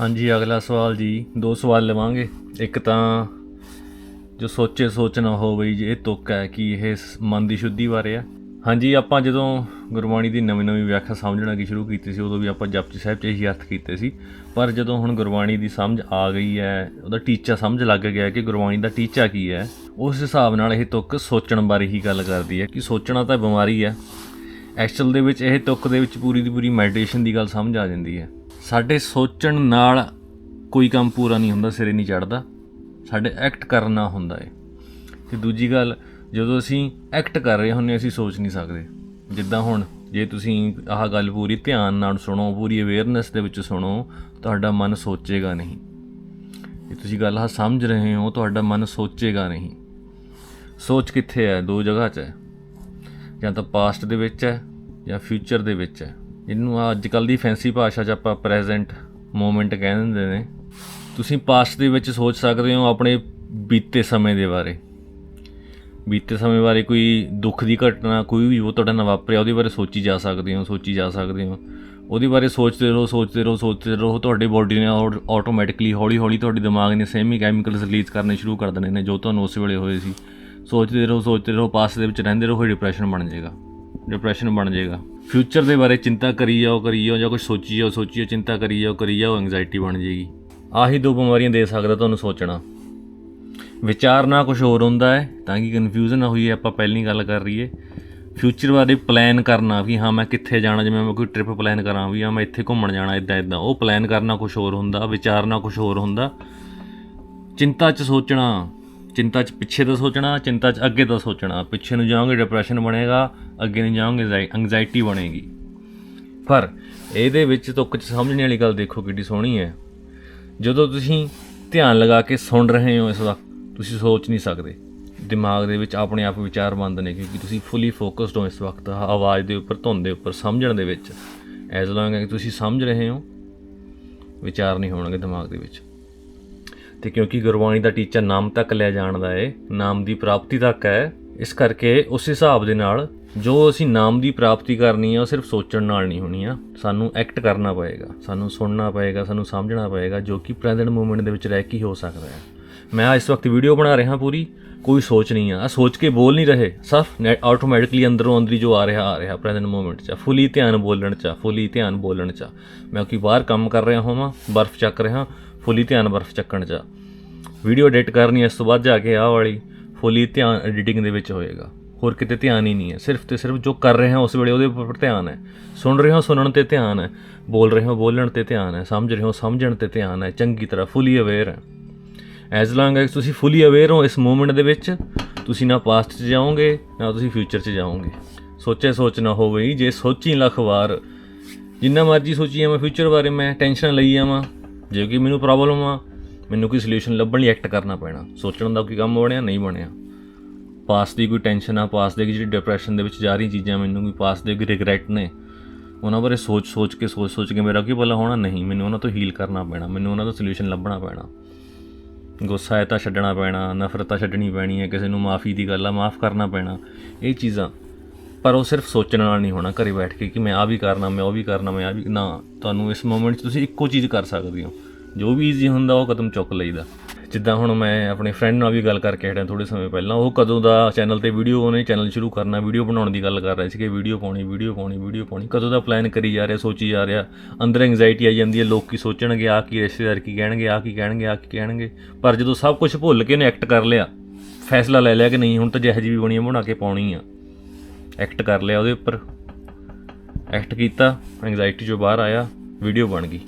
ਹਾਂਜੀ, ਅਗਲਾ ਸਵਾਲ ਜੀ। ਦੋ ਸਵਾਲ ਲਵਾਂਗੇ। ਇੱਕ ਤਾਂ ਜੋ ਸੋਚੇ ਸੋਚ ਨਾ ਹੋਵੇ ਜੀ, ਇਹ ਤੁੱਕ ਹੈ ਕਿ ਇਹ ਮਨ ਦੀ ਸ਼ੁੱਧੀ ਬਾਰੇ ਆ। ਹਾਂਜੀ, ਆਪਾਂ ਜਦੋਂ ਗੁਰਬਾਣੀ ਦੀ ਨਵੀਂ ਨਵੀਂ ਵਿਆਖਿਆ ਸਮਝਣਾ ਕੀ ਸ਼ੁਰੂ ਕੀਤੀ ਸੀ, ਉਦੋਂ ਵੀ ਆਪਾਂ ਜਪਜੀ ਸਾਹਿਬ 'ਚ ਇਹੀ ਅਰਥ ਕੀਤੇ ਸੀ। ਪਰ ਜਦੋਂ ਹੁਣ ਗੁਰਬਾਣੀ ਦੀ ਸਮਝ ਆ ਗਈ ਹੈ, ਉਹਦਾ ਟੀਚਾ ਸਮਝ ਲੱਗ ਗਿਆ ਕਿ ਗੁਰਬਾਣੀ ਦਾ ਟੀਚਾ ਕੀ ਹੈ, ਉਸ ਹਿਸਾਬ ਨਾਲ ਇਹ ਤੁੱਕ ਸੋਚਣ ਬਾਰੇ ਹੀ ਗੱਲ ਕਰਦੀ ਹੈ ਕਿ ਸੋਚਣਾ ਤਾਂ ਬਿਮਾਰੀ ਹੈ। ਐਕਚੁਅਲ ਦੇ ਵਿੱਚ ਇਹ ਤੁੱਕ ਦੇ ਵਿੱਚ ਪੂਰੀ ਦੀ ਪੂਰੀ ਮੈਡੀਟੇਸ਼ਨ ਦੀ ਗੱਲ ਸਮਝ ਆ ਜਾਂਦੀ ਹੈ। ਸਾਡੇ ਸੋਚਣ ਨਾਲ ਕੋਈ ਕੰਮ ਪੂਰਾ ਨਹੀਂ ਹੁੰਦਾ, ਸਿਰੇ ਨਹੀਂ ਚੜਦਾ ਸਾਡੇ ਐਕਟ ਕਰਨਾ ਹੁੰਦਾ ਏ ਤੇ ਦੂਜੀ ਗੱਲ, ਜਦੋਂ ਅਸੀਂ ਐਕਟ ਕਰ ਰਹੇ ਹੁੰਨੇ ਅਸੀਂ ਸੋਚ ਨਹੀਂ ਸਕਦੇ। ਜਿੱਦਾਂ ਹੁਣ ਜੇ ਤੁਸੀਂ ਆਹ ਗੱਲ ਪੂਰੀ ਧਿਆਨ ਨਾਲ ਸੁਣੋ, ਪੂਰੀ ਅਵੇਅਰਨੈਸ ਦੇ ਵਿੱਚ ਸੁਣੋ, ਤੁਹਾਡਾ ਮਨ ਸੋਚੇਗਾ ਨਹੀਂ। ਜੇ ਤੁਸੀਂ ਗੱਲ ਆ ਸਮਝ ਰਹੇ ਹੋ, ਤੁਹਾਡਾ ਮਨ ਸੋਚੇਗਾ ਨਹੀਂ। ਸੋਚ ਕਿੱਥੇ ਹੈ? ਦੋ ਜਗ੍ਹਾ 'ਚ ਹੈ। ਜਾਂ ਤਾਂ ਪਾਸਟ ਦੇ ਵਿੱਚ ਹੈ ਜਾਂ ਫਿਊਚਰ ਦੇ ਵਿੱਚ ਹੈ। ਇਹਨੂੰ ਅੱਜ ਕੱਲ ਦੀ ਫੈਂਸੀ ਭਾਸ਼ਾ 'ਚ ਆਪਾਂ ਪ੍ਰੈਜ਼ੈਂਟ ਮੂਮੈਂਟ ਕਹਿ ਦਿੰਦੇ ਨੇ। ਤੁਸੀਂ ਪਾਸਟ ਦੇ ਵਿੱਚ ਸੋਚ ਸਕਦੇ ਹੋ ਆਪਣੇ ਬੀਤੇ ਸਮੇਂ ਦੇ ਬਾਰੇ। ਬੀਤੇ ਸਮੇਂ ਬਾਰੇ ਕੋਈ ਦੁੱਖ ਦੀ ਘਟਨਾ ਕੋਈ ਵੀ ਉਹ ਤੁਹਾਡੇ ਨਾਲ ਵਾਪਰਿਆ, ਉਹਦੇ ਬਾਰੇ ਸੋਚੀ ਜਾ ਸਕਦੇ ਹੋ, ਸੋਚੀ ਜਾ ਸਕਦੇ ਹੋ। ਉਹਦੇ ਬਾਰੇ ਸੋਚਦੇ ਰਹੋ ਸੋਚਦੇ ਰਹੋ ਸੋਚਦੇ ਰਹੋ, ਤੁਹਾਡੀ ਬੋਡੀ ਨੇ ਆਟੋਮੈਟਿਕਲੀ ਹੌਲੀ ਹੌਲੀ ਤੁਹਾਡੇ ਦਿਮਾਗ ਨੇ ਸੇਮੀ ਕੈਮੀਕਲਸ ਰਿਲੀਜ਼ ਕਰਨੇ ਸ਼ੁਰੂ ਕਰ ਦੇਣੇ ਨੇ ਜੋ ਤੁਹਾਨੂੰ ਉਸ ਵੇਲੇ ਹੋਏ ਸੀ। ਸੋਚਦੇ ਰਹੋ ਸੋਚਦੇ ਰਹੋ ਪਾਸ ਦੇ ਵਿੱਚ ਰਹਿੰਦੇ ਰਹੋ ਡਿਪਰੈਸ਼ਨ ਬਣ ਜਾਏਗਾ। ਡਿਪਰੈਸ਼ਨ ਬਣ ਜਾਏਗਾ। ਫਿਊਚਰ ਦੇ ਬਾਰੇ ਚਿੰਤਾ ਕਰੀ ਜਾਓ ਕਰੀ ਜਾਓ ਜਾਂ ਕੁਝ ਸੋਚੀ ਜਾਓ ਸੋਚੀ ਜਾਓ ਚਿੰਤਾ ਕਰੀ ਜਾਓ ਕਰੀ ਜਾਓ ਐਂਗਜ਼ਾਇਟੀ ਬਣ ਜਾਏਗੀ। ਆਹੀ ਦੋ ਬਿਮਾਰੀਆਂ ਦੇ ਸਕਦਾ ਤੁਹਾਨੂੰ ਸੋਚਣਾ। ਵਿਚਾਰ ਨਾ ਕੁਝ ਹੋਰ ਹੁੰਦਾ ਹੈ, ਤਾਂ ਕਿ ਕਨਫਿਊਜ਼ਨ ਨਾ ਹੋਈ ਆਪਾਂ ਪਹਿਲੀ ਗੱਲ ਕਰ ਰਹੀਏ ਫਿਊਚਰ ਬਾਰੇ ਪਲਾਨ ਕਰਨਾ ਵੀ ਹਾਂ, ਮੈਂ ਕਿੱਥੇ ਜਾਣਾ, ਜਿਵੇਂ ਮੈਂ ਕੋਈ ਟ੍ਰਿਪ ਪਲਾਨ ਕਰਾਂ, ਵੀ ਹਾਂ, ਮੈਂ ਇੱਥੇ ਘੁੰਮਣ ਜਾਣਾ ਇਦਾਂ ਇਦਾਂ ਉਹ ਪਲਾਨ ਕਰਨਾ ਕੁਝ ਹੋਰ ਹੁੰਦਾ ਵਿਚਾਰਨਾ ਕੁਝ ਹੋਰ ਹੁੰਦਾ। ਚਿੰਤਾ 'ਚ ਸੋਚਣਾ ਚਿੰਤਾ 'ਚ ਪਿੱਛੇ ਦਾ ਸੋਚਣਾ, ਚਿੰਤਾ 'ਚ ਅੱਗੇ ਦਾ ਸੋਚਣਾ। ਪਿੱਛੇ ਨੂੰ ਜਾਓਗੇ ਡਿਪਰੈਸ਼ਨ ਬਣੇਗਾ, ਅੱਗੇ ਨੂੰ ਜਾਓਗੇ ਐਂਗਜ਼ਾਇਟੀ ਬਣੇਗੀ। ਪਰ ਇਹਦੇ ਵਿੱਚ ਤੁੱਕ 'ਚ ਸਮਝਣ ਵਾਲੀ ਗੱਲ ਦੇਖੋ ਕਿੱਡੀ ਸੋਹਣੀ ਹੈ। ਜਦੋਂ ਤੁਸੀਂ ਧਿਆਨ ਲਗਾ ਕੇ ਸੁਣ ਰਹੇ ਹੋ ਇਸ ਵਕਤ, ਤੁਸੀਂ ਸੋਚ ਨਹੀਂ ਸਕਦੇ। ਦਿਮਾਗ ਦੇ ਵਿੱਚ ਆਪਣੇ ਆਪ ਵਿਚਾਰ ਬੰਦ ਨੇ, ਕਿਉਂਕਿ ਤੁਸੀਂ ਫੁੱਲੀ ਫੋਕਸਡ ਹੋ ਇਸ ਵਕਤ, ਆਵਾਜ਼ ਦੇ ਉੱਪਰ, ਧੁਨ ਦੇ ਉੱਪਰ, ਸਮਝਣ ਦੇ ਵਿੱਚ। ਐਜ਼ ਲੌਂਗ ਕਿ ਤੁਸੀਂ ਸਮਝ ਰਹੇ ਹੋ, ਵਿਚਾਰ ਨਹੀਂ ਹੋਣਗੇ ਦਿਮਾਗ ਦੇ ਵਿੱਚ। ਤੇ ਕਿਉਂਕਿ ਗੁਰਬਾਣੀ ਦਾ ਟੀਚਾ ਨਾਮ ਤੱਕ ਲੈ ਜਾਣ ਦਾ ਹੈ ਨਾਮ ਦੀ ਪ੍ਰਾਪਤੀ ਤੱਕ ਹੈ, ਇਸ ਕਰਕੇ ਉਸ ਹਿਸਾਬ ਦੇ ਨਾਲ ਜੋ ਅਸੀਂ ਨਾਮ ਦੀ ਪ੍ਰਾਪਤੀ ਕਰਨੀ ਆ, ਉਹ ਸਿਰਫ ਸੋਚਣ ਨਾਲ ਨਹੀਂ ਹੋਣੀ ਆ। ਸਾਨੂੰ ਐਕਟ ਕਰਨਾ ਪਏਗਾ, ਸਾਨੂੰ ਸੁਣਨਾ ਪਏਗਾ, ਸਾਨੂੰ ਸਮਝਣਾ ਪਏਗਾ, ਜੋ ਕਿ ਪ੍ਰੈਜ਼ੈਂਟ ਮੂਮੈਂਟ ਦੇ ਵਿੱਚ ਰਹਿ ਕੇ ਹੋ ਸਕਦਾ ਹੈ। ਮੈਂ ਇਸ ਵਕਤ ਵੀਡੀਓ ਬਣਾ ਰਿਹਾ ਪੂਰੀ, ਕੋਈ ਸੋਚ ਨਹੀਂ ਆ। ਆਹ ਸੋਚ ਕੇ ਬੋਲ ਨਹੀਂ ਰਹੇ ਸਿਰਫ ਆਟੋਮੈਟਿਕਲੀ ਅੰਦਰੋਂ ਅੰਦਰੀ ਜੋ ਆ ਰਿਹਾ ਆ ਰਿਹਾ ਪ੍ਰੈਜ਼ੈਂਟ ਮੂਮੈਂਟ 'ਚ, ਫੁੱਲੀ ਧਿਆਨ ਬੋਲਣ 'ਚ, ਫੁੱਲੀ ਧਿਆਨ ਬੋਲਣ 'ਚ। ਮੈਂ ਕਿ ਬਾਹਰ ਕੰਮ ਕਰ ਰਿਹਾ ਹੋਵਾਂ, ਬਰਫ਼ ਚੱਕ ਰਿਹਾ ਫੁੱਲੀ ਧਿਆਨ ਬਰਫ਼ ਚੱਕਣ 'ਚ। ਵੀਡੀਓ ਐਡਿਟ ਕਰਨੀ ਇਸ ਤੋਂ ਬਾਅਦ ਜਾ ਕੇ ਆਹ ਵਾਲੀ ਫੁੱਲੀ ਧਿਆਨ ਐਡੀਟਿੰਗ ਦੇ ਵਿੱਚ ਹੋਏਗਾ। ਹੋਰ ਕਿਤੇ ਧਿਆਨ ਹੀ ਨਹੀਂ ਹੈ ਸਿਰਫ ਤੇ ਸਿਰਫ ਜੋ ਕਰ ਰਹੇ ਹਾਂ ਉਸ ਵੇਲੇ ਉਹਦੇ ਉੱਪਰ ਧਿਆਨ ਹੈ ਸੁਣ ਰਹੇ ਹੋ, ਸੁਣਨ ਤੇ ਧਿਆਨ ਹੈ ਬੋਲ ਰਹੇ ਹੋ, ਬੋਲਣ ਤੇ ਧਿਆਨ ਹੈ ਸਮਝ ਰਹੇ ਹੋ, ਸਮਝਣ ਤੇ ਧਿਆਨ ਹੈ ਚੰਗੀ ਤਰ੍ਹਾਂ ਫੁੱਲੀ ਅਵੇਅਰ ਹੈ ਐਜ਼ ਲੌਂਗ ਐਜ਼ ਤੁਸੀਂ ਫੁੱਲੀ ਅਵੇਅਰ ਹੋ ਇਸ ਮੂਮੈਂਟ ਦੇ ਵਿੱਚ, ਤੁਸੀਂ ਨਾ ਪਾਸਟ 'ਚ ਜਾਓਗੇ, ਨਾ ਤੁਸੀਂ ਫਿਊਚਰ 'ਚ ਜਾਓਗੇ। ਸੋਚੇ ਸੋਚ ਨਾ ਹੋਵੇ, ਜੇ ਸੋਚੀ ਲੱਖ ਵਾਰ, ਜਿੰਨਾ ਮਰਜ਼ੀ ਸੋਚੀ ਆ ਮੈਂ ਫਿਊਚਰ ਬਾਰੇ ਮੈਂ ਟੈਨਸ਼ਨ ਲਈ ਆਵਾਂ ਜੇ ਕਿ ਮੈਨੂੰ ਪ੍ਰੋਬਲਮ ਆ, ਮੈਨੂੰ ਕੋਈ ਸੋਲੂਸ਼ਨ ਲੱਭਣ ਲਈ ਐਕਟ ਕਰਨਾ ਪੈਣਾ। ਸੋਚਣ ਦਾ ਕੋਈ ਕੰਮ ਬਣਿਆ, ਨਹੀਂ ਬਣਿਆ। ਪਾਸ ਦੀ ਕੋਈ ਟੈਨਸ਼ਨ ਆ ਪਾਸ ਦੇ ਜਿਹੜੀ ਡਿਪਰੈਸ਼ਨ ਦੇ ਵਿੱਚ ਜਾ ਰਹੀ ਚੀਜ਼ਾਂ ਮੈਨੂੰ ਕੋਈ ਪਾਸ ਦੇ ਕੋਈ ਰਿਗਰੈਟ ਨੇ, ਉਹਨਾਂ ਬਾਰੇ ਸੋਚ ਸੋਚ ਕੇ, ਸੋਚ ਸੋਚ ਕੇ ਮੇਰਾ ਕੀ ਭਲਾ ਹੋਣਾ? ਨਹੀਂ, ਮੈਨੂੰ ਉਹਨਾਂ ਤੋਂ ਹੀਲ ਕਰਨਾ ਪੈਣਾ, ਮੈਨੂੰ ਉਹਨਾਂ ਦਾ ਸੋਲੂਸ਼ਨ ਲੱਭਣਾ ਪੈਣਾ। ਗੁੱਸਾ ਹੈ ਤਾਂ ਛੱਡਣਾ ਪੈਣਾ, ਨਫ਼ਰਤ ਤਾਂ ਛੱਡਣੀ ਪੈਣੀ ਹੈ, ਕਿਸੇ ਨੂੰ ਮਾਫੀ ਦੀ ਗੱਲ ਆ, ਮਾਫ ਕਰਨਾ ਪੈਣਾ। ਇਹ ਚੀਜ਼ਾਂ ਪਰ ਉਹ ਸਿਰਫ ਸੋਚਣ ਨਾਲ ਨਹੀਂ ਹੋਣਾ, ਘਰੇ ਬੈਠ ਕੇ ਕਿ ਮੈਂ ਆ ਵੀ ਕਰਨਾ, ਮੈਂ ਉਹ ਵੀ ਕਰਨਾ, ਮੈਂ ਆ ਵੀ ਨਾ, ਤੁਹਾਨੂੰ ਇਸ ਮੂਮੈਂਟ 'ਚ ਤੁਸੀਂ ਇੱਕੋ ਚੀਜ਼ ਕਰ ਸਕਦੇ ਹੋ। ਜੋ ਵੀ ਈਜ਼ੀ ਹੁੰਦਾ, ਉਹ ਕਦਮ ਚੁੱਕ ਲਈਦਾ। ਜਿੱਦਾਂ ਹੁਣ ਮੈਂ ਆਪਣੇ ਫਰੈਂਡ ਨਾਲ ਵੀ ਗੱਲ ਕਰਕੇ ਹਟਿਆ ਥੋੜੇ ਸਮੇਂ ਪਹਿਲਾਂ, ਉਹ ਕਦੋਂ ਦਾ ਚੈਨਲ ਤੇ ਵੀਡੀਓ ਉਹਨੇ ਚੈਨਲ ਸ਼ੁਰੂ ਕਰਨਾ ਵੀਡੀਓ ਬਣਾਉਣ ਦੀ ਗੱਲ ਕਰ ਰਹੇ ਸੀ ਕਿ ਵੀਡੀਓ ਪਾਉਣੀ ਵੀਡੀਓ ਪਾਉਣੀ ਵੀਡੀਓ ਪਾਉਣੀ, ਕਦੋਂ ਦਾ ਪਲਾਨ ਕਰੀ ਜਾ ਰਿਹਾ, ਸੋਚੀ ਜਾ ਰਿਹਾ, ਅੰਦਰ ਐਂਗਜ਼ਾਇਟੀ ਆ ਜਾਂਦੀ ਹੈ, ਲੋਕ ਕੀ ਸੋਚਣਗੇ ਆ ਕੀ ਰਿਸ਼ਤੇਦਾਰ ਕੀ ਕਹਿਣਗੇ ਆ ਕੀ ਕਹਿਣਗੇ ਆ ਕੀ ਕਹਿਣਗੇ। ਪਰ ਜਦੋਂ ਸਭ ਕੁਝ ਭੁੱਲ ਕੇ ਉਹਨੇ ਐਕਟ ਕਰ ਲਿਆ, ਫੈਸਲਾ ਲੈ ਲਿਆ ਕਿ ਨਹੀਂ, ਹੁਣ ਤਾਂ ਜਿਹੋ ਜਿਹੀ ਵੀ ਬਣੀ ਆ, ਬਣਾ ਕੇ ਪਾਉਣੀ ਆ। ਐਕਟ ਕਰ ਲਿਆ ਉਹਦੇ ਉੱਪਰ। ਐਕਟ ਕੀਤਾ ਐਂਗਜ਼ਾਇਟੀ ਜੋ ਬਾਹਰ ਆਇਆ ਵੀਡੀਓ ਬਣ ਗਈ।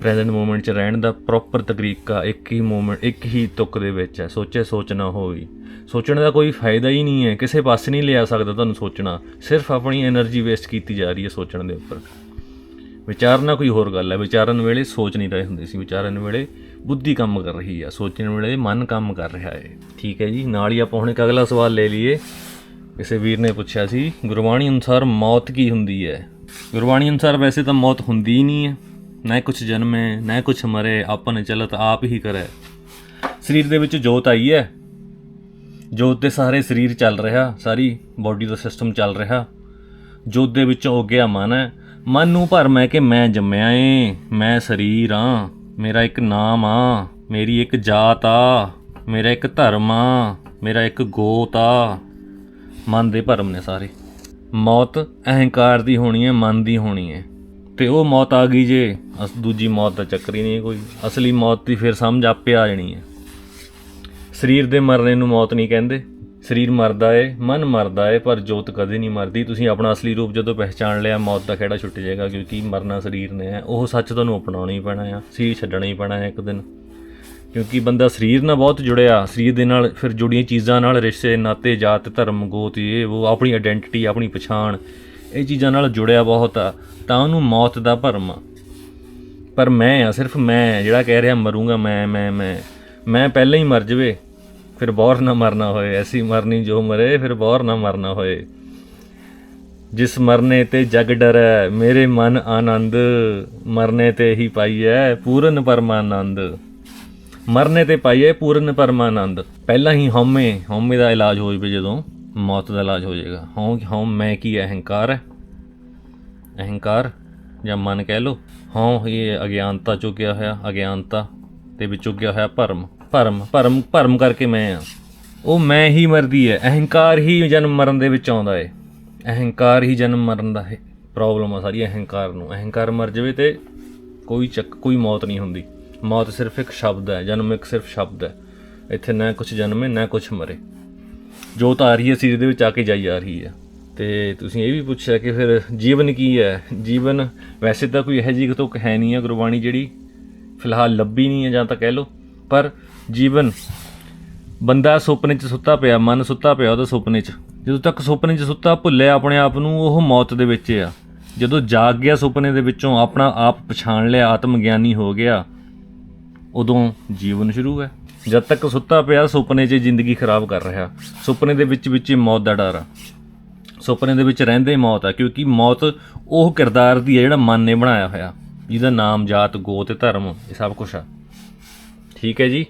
ਪ੍ਰੈਜ਼ੈਂਟ ਮੂਮੈਂਟ 'ਚ ਰਹਿਣ ਦਾ ਪ੍ਰੋਪਰ ਤਕਰੀਕਾ ਇੱਕ ਹੀ ਮੂਮੈਂਟ ਇੱਕ ਹੀ ਤੁਕ ਦੇ ਵਿੱਚ ਹੈ। ਸੋਚੇ ਸੋਚਣਾ ਹੋਵੇ। ਸੋਚਣ ਦਾ ਕੋਈ ਫਾਇਦਾ ਹੀ ਨਹੀਂ ਹੈ। ਕਿਸੇ ਪਾਸੇ ਨਹੀਂ ਲਿਆ ਸਕਦਾ ਤੁਹਾਨੂੰ ਸੋਚਣਾ। ਸਿਰਫ ਆਪਣੀ એનર્ਜੀ ਵੇਸਟ ਕੀਤੀ ਜਾ ਰਹੀ ਹੈ ਸੋਚਣ ਦੇ ਉੱਪਰ। ਵਿਚਾਰਨਾ ਕੋਈ ਹੋਰ ਗੱਲ ਹੈ। ਵਿਚਾਰਨ ਵੇਲੇ ਸੋਚ ਨਹੀਂ ਰਹੇ ਹੁੰਦੇ ਸੀ। ਵਿਚਾਰਨ ਵੇਲੇ ਬੁੱਧੀ ਕੰਮ ਕਰ ਰਹੀ ਹੈ। ਸੋਚਣ ਵੇਲੇ ਮਨ ਕੰਮ ਕਰ ਰਿਹਾ ਹੈ। ਠੀਕ ਹੈ ਜੀ। ਨਾਲ ਹੀ ਆਪਾਂ ਹੁਣ ਇੱਕ ਅਗਲਾ ਸਵਾਲ ਲੈ ਲਈਏ। ਕਿਸੇ ਵੀਰ ਨੇ ਪੁੱਛਿਆ ਸੀ, ਗੁਰਬਾਣੀ ਅਨੁਸਾਰ ਮੌਤ ਕੀ ਹੁੰਦੀ ਹੈ? ਗੁਰਬਾਣੀ ਅਨੁਸਾਰ ਵੈਸੇ ਤਾਂ ਮੌਤ ਹੁੰਦੀ ਹੀ ਨਹੀਂ ਹੈ। ਨਾ ਕੁਛ ਜਨਮੇ ਨਾ ਕੁਛ ਮਰੇ, ਆਪਨ ਚਲਤ ਆਪ ਹੀ ਕਰੇ। ਸਰੀਰ ਦੇ ਵਿੱਚ ਜੋਤ ਆਈ ਹੈ। ਜੋਤ ਦੇ ਸਾਰੇ ਸਰੀਰ ਚੱਲ ਰਿਹਾ, ਸਾਰੀ ਬਾਡੀ ਦਾ ਸਿਸਟਮ ਚੱਲ ਰਿਹਾ। ਜੋਤ ਦੇ ਵਿੱਚੋਂ ਉੱਗਿਆ ਮਨ ਹੈ ਮਨ ਨੂੰ ਭਰਮ ਹੈ ਕਿ ਮੈਂ ਜੰਮਿਆ ਏ, ਮੈਂ ਸਰੀਰ ਹਾਂ ਮੇਰਾ ਇੱਕ ਨਾਮ ਆ, ਮੇਰੀ ਇੱਕ ਜਾਤ ਆ, ਮੇਰਾ ਇੱਕ ਧਰਮ ਆ, ਮੇਰਾ ਇੱਕ ਗੋਤ ਆ। ਮਨ ਦੇ ਭਰਮ ਨੇ ਸਾਰੇ। ਮੌਤ ਅਹੰਕਾਰ ਦੀ ਹੋਣੀ ਹੈ, ਮਨ ਦੀ ਹੋਣੀ ਹੈ। ਤੇ ਉਹ ਮੌਤ ਆ ਗਈ ਜੇ, ਅਸ, ਦੂਜੀ ਮੌਤ ਦਾ ਚੱਕਰ ਹੀ ਨਹੀਂ ਕੋਈ। ਅਸਲੀ ਮੌਤ ਦੀ ਫਿਰ ਸਮਝ ਆਪੇ ਆ ਜਾਣੀ ਹੈ। ਸਰੀਰ ਦੇ ਮਰਨੇ ਨੂੰ ਮੌਤ ਨਹੀਂ ਕਹਿੰਦੇ। ਸਰੀਰ ਮਰਦਾ ਏ, ਮਨ ਮਰਦਾ ਏ, ਪਰ ਜੋਤ ਕਦੇ ਨਹੀਂ ਮਰਦੀ। ਤੁਸੀਂ ਆਪਣਾ ਅਸਲੀ ਰੂਪ ਜਦੋਂ ਪਹਿਚਾਣ ਲਿਆ, ਮੌਤ ਦਾ ਖੇੜਾ ਛੁੱਟ ਜਾਏਗਾ ਕਿਉਂਕਿ ਮਰਨਾ ਸਰੀਰ ਨੇ ਹੈ। ਉਹ ਸੱਚ ਤੁਹਾਨੂੰ ਅਪਣਾਉਣਾ ਹੀ ਪੈਣਾ ਆ ਸਰੀਰ ਛੱਡਣਾ ਹੀ ਪੈਣਾ ਹੈ ਇੱਕ ਦਿਨ। ਕਿਉਂਕਿ ਬੰਦਾ ਸਰੀਰ ਨਾਲ ਬਹੁਤ ਜੁੜਿਆ, ਸਰੀਰ ਦੇ ਨਾਲ ਫਿਰ ਜੁੜੀਆਂ ਚੀਜ਼ਾਂ ਨਾਲ, ਰਿਸ਼ਤੇ, ਨਾਤੇ, ਜਾਤ, ਧਰਮ, ਗੋਤ, ਇਹ, ਉਹ, ਆਪਣੀ ਆਇਡੈਂਟੀਟੀ ਆਪਣੀ ਪਛਾਣ, ਇਹ ਚੀਜ਼ਾਂ ਨਾਲ ਜੁੜਿਆ ਬਹੁਤ ਆ, ਤਾਂ ਉਹਨੂੰ ਮੌਤ ਦਾ ਭਰਮ ਆ। ਪਰ ਮੈਂ ਆ, ਸਿਰਫ ਮੈਂ ਜਿਹੜਾ ਕਹਿ ਰਿਹਾ ਮਰੂੰਗਾ ਮੈਂ ਮੈਂ ਮੈਂ ਮੈਂ ਪਹਿਲਾਂ ਹੀ ਮਰ ਜਵੇ, ਫਿਰ ਬੌਰ ਨਾ ਮਰਨਾ ਹੋਏ, ਐਸੀ ਮਰਨੀ ਜੋ ਮਰੇ, ਫਿਰ ਬੌਰ ਨਾ ਮਰਨਾ ਹੋਏ। ਜਿਸ ਮਰਨੇ ਤੇ ਜਗ ਡਰੈ, ਮੇਰੇ ਮਨ ਆਨੰਦ, ਮਰਨੇ ਤੇ ਹੀ ਪਾਈਐ ਪੂਰਨ ਪਰਮਾਨੰਦ। ਮਰਨੇ ਤੇ ਪਾਈਏ ਪੂਰਨ ਪਰਮਾਨੰਦ। ਪਹਿਲਾਂ ਹੀ ਹਉਮੈ ਹਉਮੈ ਦਾ ਇਲਾਜ ਹੋ ਜਵੇ ਜਦੋਂ ਮੌਤ ਦਾ ਇਲਾਜ ਹੋ ਜਾਏਗਾ। ਹਉ ਹਉ ਮੈਂ ਕੀ ਅਹੰਕਾਰ ਹੈ? ਅਹੰਕਾਰ? ਜਾਂ ਮਨ ਕਹਿ ਲੋ ਹਉ ਇਹ ਅਗਿਆਨਤਾ ਚੋਂ ਗਿਆ ਹੋਇਆ, ਅਗਿਆਨਤਾ ਤੇ ਵਿੱਚੋਂ ਗਿਆ ਹੋਇਆ ਭਰਮ। ਭਰਮ ਭਰਮ ਭਰਮ ਕਰਕੇ ਮੈਂ ਆ ਉਹ ਮੈਂ ਹੀ ਮਰਦੀ ਹੈ। ਅਹੰਕਾਰ ਹੀ ਜਨਮ ਮਰਨ ਦੇ ਵਿੱਚ ਆਉਂਦਾ ਏ ਅਹੰਕਾਰ ਹੀ ਜਨਮ ਮਰਨ ਦਾ ਹੈ। ਪ੍ਰੋਬਲਮ ਆ ਸਾਰੀ ਅਹੰਕਾਰ ਨੂੰ। ਅਹੰਕਾਰ ਮਰ ਜਾਵੇ ਤੇ ਕੋਈ ਚੱਕ ਕੋਈ ਮੌਤ ਨਹੀਂ ਹੁੰਦੀ। ਮੌਤ ਸਿਰਫ ਇੱਕ ਸ਼ਬਦ ਹੈ, ਜਨਮ ਇੱਕ ਸਿਰਫ ਸ਼ਬਦ ਹੈ। ਇੱਥੇ ਨਾ ਕੁਝ ਜਨਮੇ, ਨਾ ਕੁਝ ਮਰੇ। ਜੋਤ ਆ ਰਹੀ ਹੈ ਸਰੀਰ ਦੇ ਵਿੱਚ ਆ ਕੇ ਜਾਈ ਆ ਰਹੀ ਹੈ। ਤੇ ਤੁਸੀਂ ਇਹ ਵੀ ਪੁੱਛਿਆ ਕਿ ਫਿਰ ਜੀਵਨ ਕੀ ਹੈ? ਜੀਵਨ ਵੈਸੇ ਤਾਂ ਕੋਈ ਇਹੋ ਜਿਹੀ ਤੁਕ ਹੈ ਨਹੀਂ ਹੈ, ਗੁਰਬਾਣੀ ਜਿਹੜੀ ਫਿਲਹਾਲ ਲੱਭੀ ਨਹੀਂ ਹੈ ਜਾਂ ਤਾਂ ਕਹਿ ਲਓ, ਪਰ ਜੀਵਨ ਬੰਦਾ ਸੁਪਨੇ 'ਚ ਸੁੱਤਾ ਪਿਆ, ਮਨ ਸੁੱਤਾ ਪਿਆ ਉਹਦਾ ਸੁਪਨੇ 'ਚ। ਜਦੋਂ ਤੱਕ ਸੁਪਨੇ 'ਚ ਸੁੱਤਾ ਭੁੱਲਿਆ ਆਪਣੇ ਆਪ ਨੂੰ, ਉਹ ਮੌਤ ਦੇ ਵਿੱਚ ਆ। ਜਦੋਂ ਜਾਗ ਗਿਆ ਸੁਪਨੇ ਦੇ ਵਿੱਚੋਂ, ਆਪਣਾ ਆਪ ਪਛਾਣ ਲਿਆ ਆਤਮ ਗਿਆਨੀ ਹੋ ਗਿਆ ਉਦੋਂ ਜੀਵਨ ਸ਼ੁਰੂ ਹੈ। ਜਦ ਤੱਕ ਸੁੱਤਾ ਪਿਆ, ਸੁਪਨੇ 'ਚ ਜ਼ਿੰਦਗੀ ਖਰਾਬ ਕਰ ਰਿਹਾ। ਸੁਪਨੇ ਦੇ ਵਿੱਚ ਵਿੱਚ ਹੀ ਮੌਤ ਦਾ ਡਰ ਆ। ਸੁਪਨੇ ਦੇ ਵਿੱਚ ਰਹਿੰਦੇ ਮੌਤ ਆ, ਕਿਉਂਕਿ ਮੌਤ ਉਹ ਕਿਰਦਾਰ ਦੀ ਹੈ ਜਿਹੜਾ ਮਨ ਨੇ ਬਣਾਇਆ ਹੋਇਆ। ਜਿਹਦਾ ਨਾਮ ਜਾਤ, ਗੋਤ ਤੇ ਧਰਮ, ਇਹ ਸਭ ਕੁਝ ਆ। ਠੀਕ ਹੈ ਜੀ?